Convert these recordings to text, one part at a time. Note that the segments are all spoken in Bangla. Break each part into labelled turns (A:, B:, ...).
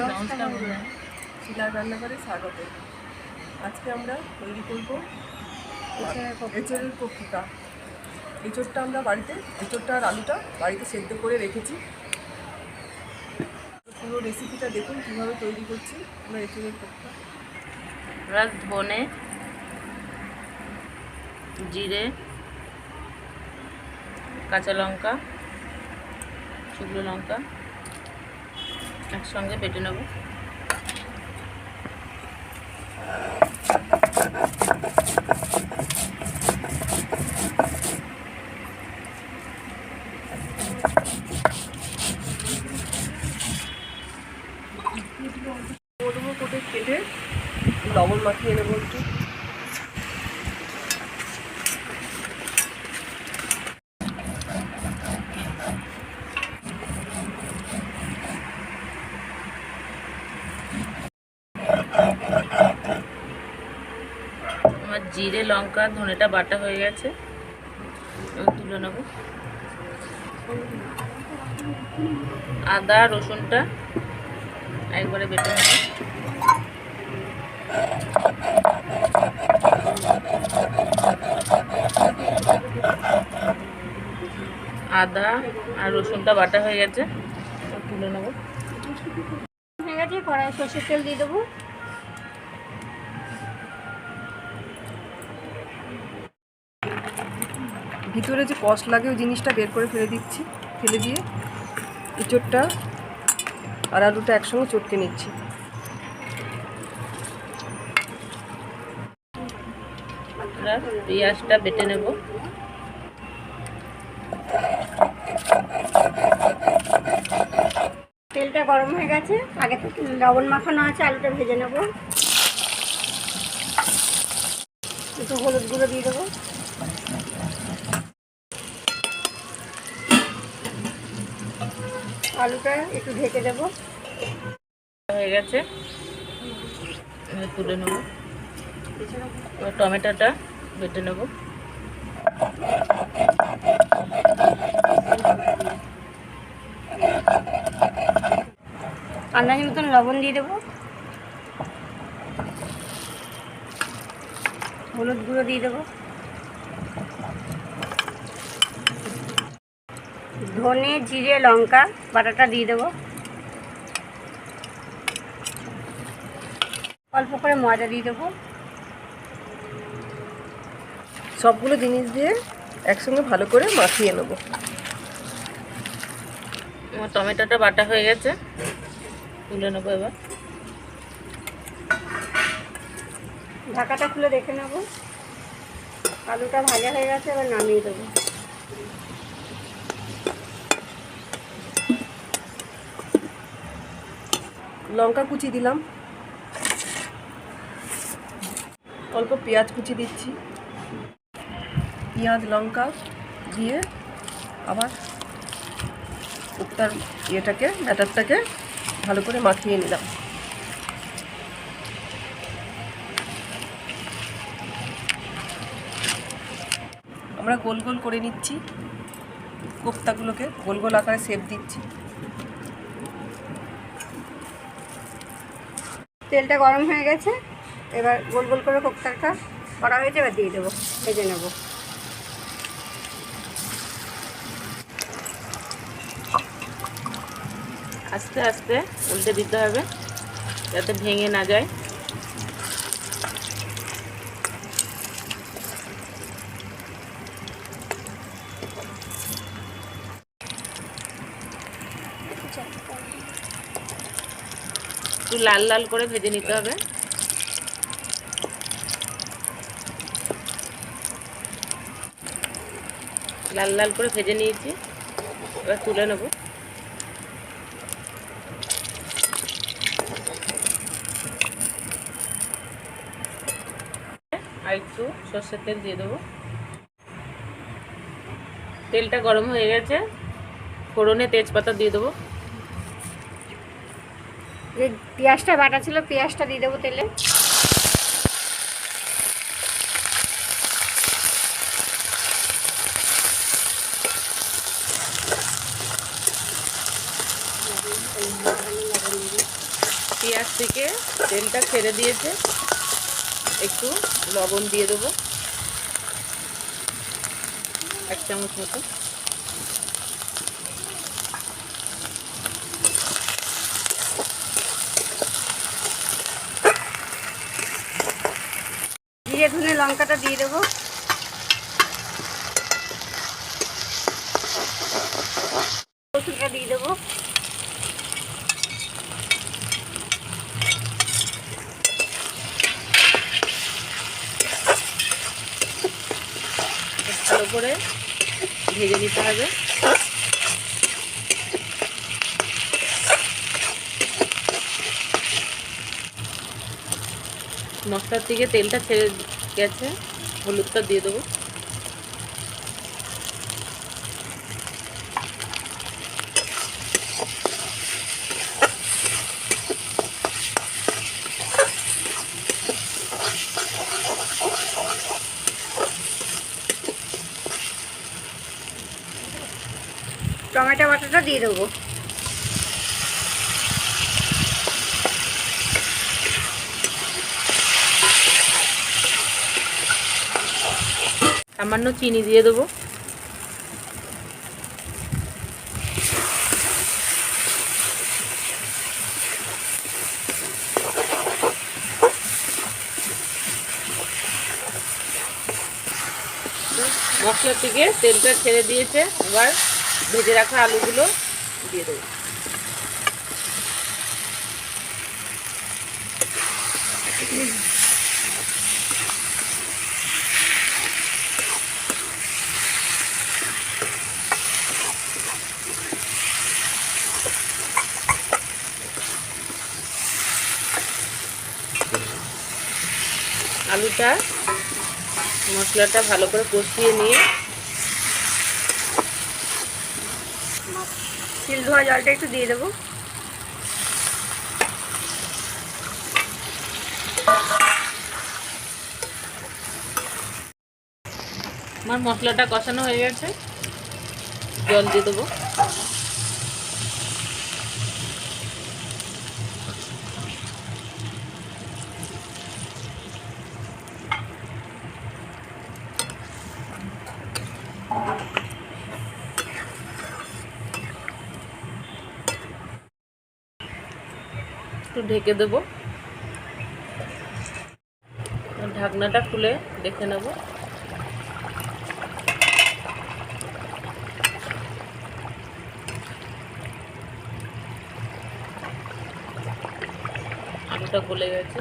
A: নমস্কার
B: শিলার রান্নাঘরে স্বাগত। আজকে আমরা তৈরি করব এঁচড়ের পক্ষিকা। এঁচড়টা আমরা বাড়িতে এঁচড়টা আর আলুটা বাড়িতে সেদ্ধ করে রেখেছি। পুরো রেসিপিটা দেখুন কীভাবে তৈরি করছি আমরা এঁচড়ের
A: রস ধনে জিরে কাঁচা লঙ্কা শুকনো লঙ্কা একসঙ্গে বেটে নেব
B: করব কোটে কেটে লবণ মাখিয়ে নেব একটু
A: আমার জিরে, লঙ্কা, ধনেটা, বাটা হয়ে গেছে। তুলে নেব। আদা, রসুনটা একবারে বেটে নেব। আদা আর রসুনটা বাটা হয়ে গেছে। তুলে নেব।
C: হয়ে গেছে কড়াই সর্ষের তেল দিয়ে দেবো।
B: ভিতরে যে কষ লাগে, ওই জিনিসটা বের করে ফেলে দিচ্ছি, ফেলে দিয়ে এঁচড়টা আর আলুটা একসঙ্গে চটকে নিচ্ছি।
A: পেঁয়াজটা বেটে নেব।
C: তেলটা গরম হয়ে গেছে, আগে লবণ মাখানো আছে, আলুটা ভেজে নেব। একটু হলুদ গুঁড়ো দিয়ে দেবো। আলুটা একটু ঢেকে দেবো।
A: হয়ে গেছে। তুলে নেব। টমেটোটা বেটে নেব।
C: আন্দাজ মতন লবণ দিয়ে দেবো। হলুদ গুঁড়ো দিয়ে দেবো। ধনে জিরে লঙ্কা বাটাটা দিয়ে দেবো। অল্প করে ময়দা দিয়ে দেবো।
B: সবগুলো জিনিস দিয়ে একসঙ্গে ভালো করে মাখিয়ে নেব।
A: আমার টমেটোটা বাটা হয়ে গেছে। তুলে নেব এবার।
C: ঢাকাটা খুলে দেখে নেব। আলুটা ভাজা হয়ে গেছে এবার নামিয়ে দেবো।
B: লঙ্কা কুচি দিলাম। অল্প পেঁয়াজ কুচি দিচ্ছি। পেঁয়াজ, লঙ্কা দিয়ে আবার উক্তার ইয়েটাকে, ব্যাটারটাকে ভালো করে মাখিয়ে নিলাম। আমরা গোল গোল করে নিচ্ছি। কোপ্তাগুলোকে গোল গোল আকারে শেপ দিচ্ছি।
C: তেলটা গরম হয়ে গেছে, এবার গোল গোল করে কোপ্তাটা করা হয়েছে, এবার দিয়ে দেবো, ভেজে নেব।
A: আস্তে আস্তে উল্টে দিতে হবে, যাতে ভেঙে না যায়। একটু লাল লাল করে ভেজে নিতে হবে। লাল লাল করে ভেজে নিয়েছি। এবার তুলে নেব। একটু সর্ষের তেল দিয়ে দেবো। তেলটা গরম হয়ে গেছে। ফোড়নে তেজপাতা দিয়ে দেবো।
C: যে পেঁয়াজটা বাটা ছিল, পেঁয়াজটা দিয়ে দেবো তেলে।
A: পেঁয়াজ থেকে তেলটা ছেড়ে দিয়েছে। একটু লবণ দিয়ে দেবো। এক চামচ মতো।
C: জিরে ধনে লঙ্কাটা দিয়ে দেবো। রসুনটা দিয়ে দেবো।
A: ভালো করে ভেজে নিতে হবে। মশলার থেকে তেলটা ছেড়ে গেছে হলুদটা দিয়ে দেবো।
C: টমেটো বাটাটা দিয়ে দেবো।
A: সামান্য চিনি দিয়ে দেবো। মশলা থেকে তেলটা ছেড়ে দিয়েছে, এবার ভেজে রাখা আলুগুলো দিয়ে দেবো। আলুটা মশলাটা ভালো করে কষিয়ে নিয়ে।
C: তিল ধোয়া জলটা একটু দিয়ে দেবো।
A: আমার মশলাটা কষানো হয়ে গেছে। জল দিয়ে দেবো। একটু ঢেকে দেবো। ঢাকনাটা খুলে দেখে নেব। আলুটা গলে গেছে।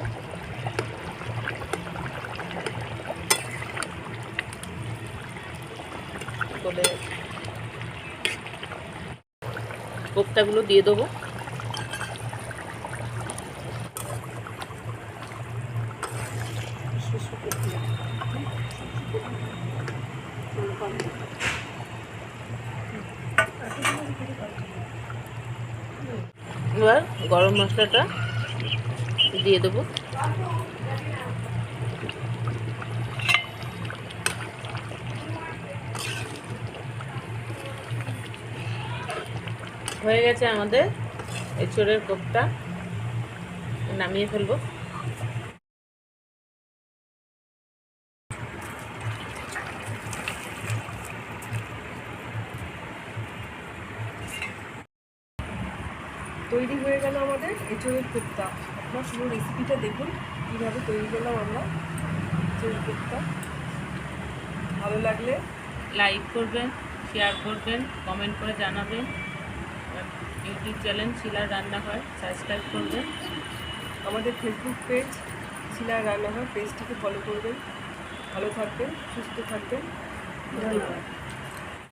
A: গলে গেছে। দিয়ে দেবো। এবার গরম মশলাটা দিয়ে দেবো। হয়ে গেছে আমাদের এঁচড়ের কোপটা নামিয়ে ফেলব।
B: তৈরি হয়ে গেল আমাদের এঁচড়ের কোপ্তা। আপনার শুধু রেসিপিটা দেখুন কীভাবে তৈরি করলাম আমরা এঁচড়ের কোপ্তা। ভালো লাগলে
A: লাইক করবেন শেয়ার করবেন কমেন্ট করে জানাবেন। ইউটিউব চ্যানেল শিলার রান্নাঘর সাবস্ক্রাইব করবেন।
B: আমাদের ফেসবুক পেজ শিলা রান্নাঘর পেজটিকে ফলো করবেন। ভালো থাকবেন সুস্থ থাকবেন। ধন্যবাদ।